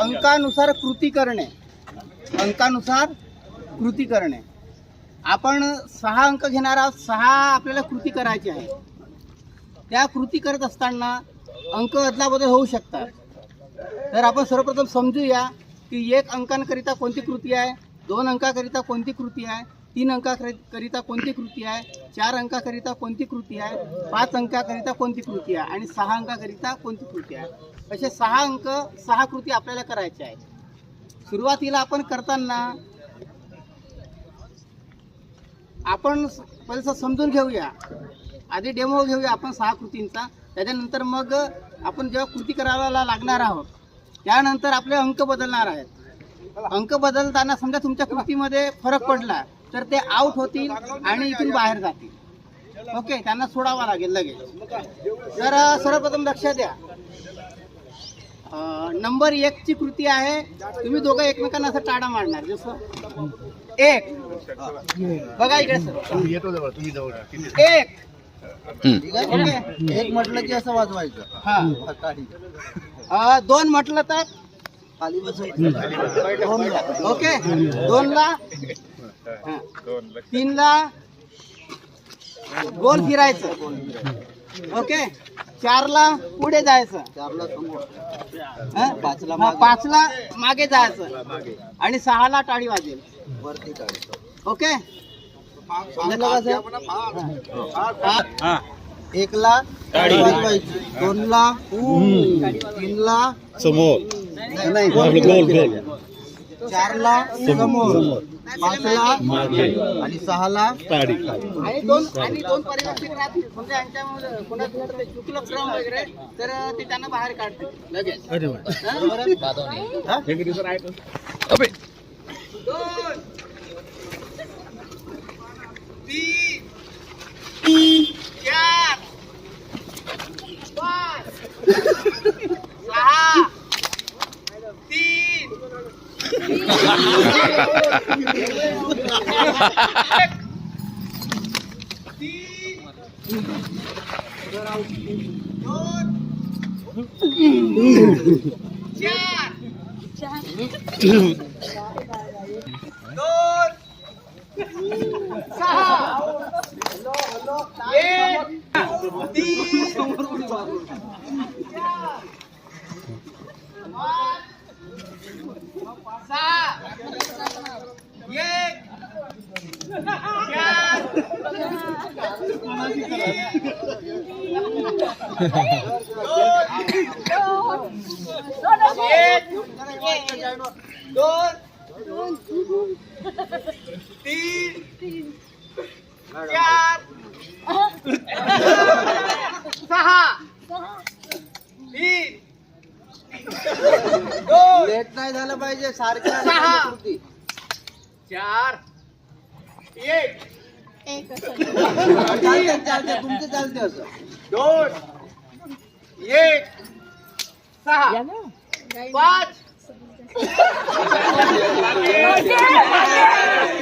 अंकानुसार कृती करणे. अंकानुसार कृती करणे. आपण सहा अंक घेणार आहोत सहा आपल्याला कृती करायची आहे. त्या कृती करत असताना अंक अदलाबदल होऊ शकतात. तर आपण सर्वप्रथम समजूया की एक अंकांकरिता कोणती कृती आहे दोन अंकाकरिता कोणती कृती आहे तीन अंकाकरिता कोणती कृती आहे चार अंकाकरिता कोणती कृती आहे पाच अंकाकरिता कोणती कृती आहे आणि सहा अंकाकरिता कोणती कृती आहे. असे सहा अंक सहा कृती आपल्याला करायच्या आहेत. सुरुवातीला आपण करताना आपण पहिलं समजून घेऊया. आधी डेमो घेऊया आपण सहा कृतींचा. त्याच्यानंतर मग आपण जेव्हा कृती करायला लागणार आहोत त्यानंतर आपले अंक बदलणार आहेत. अंक बदलताना समजा तुमच्या कृतीमध्ये फरक पडला तर ते आउट होतील आणि इथून बाहेर जातील. ओके त्यांना सोडावा लागेल लगेच. तर सर्वप्रथम लक्ष द्या. नंबर एक ची कृती आहे तुम्ही दोघं एकमेकांना असं टाळा मारणार जसं एक. बघा इकडे सर. येतो जवळ तुम्ही जवळ एक. एक म्हटलं की असं वाजवायचं. हा. दोन म्हटलं तर खाली बसायचं. ओके. दोन ला हा. तीन ला गोल फिरायचं. ओके. चार ला पुढे जायचं. चारला समोर. हा? पाचला मागे. पाचला मागे जायचं. आणि सहाला टाळी वाजेल. वरती काढायचं ओके? समजलं का सर? एकला वाजवायची दोनला तीनला समोर. नाही गोल गोल चारला समोर पाचला आणि सहाला ताडी आणि दोन आणि दोन पर्यवेक्षक राहतील. कोणाचं जर चुकलं क्रम वगैरे तर ते त्यांना बाहेर काढतील. लगेच. हा? हा? दोन. तीन. चार. पाच. तीन चार दोन सहा एक तीन चार पाच सहा एक चार एक दोन तीन चार सहा तीन लेट नाही झालं पाहिजे सारख्या सहा. कृती. चार एक. चालते चालते तुमचे चालते असं. दोन एक. सहा. पाच.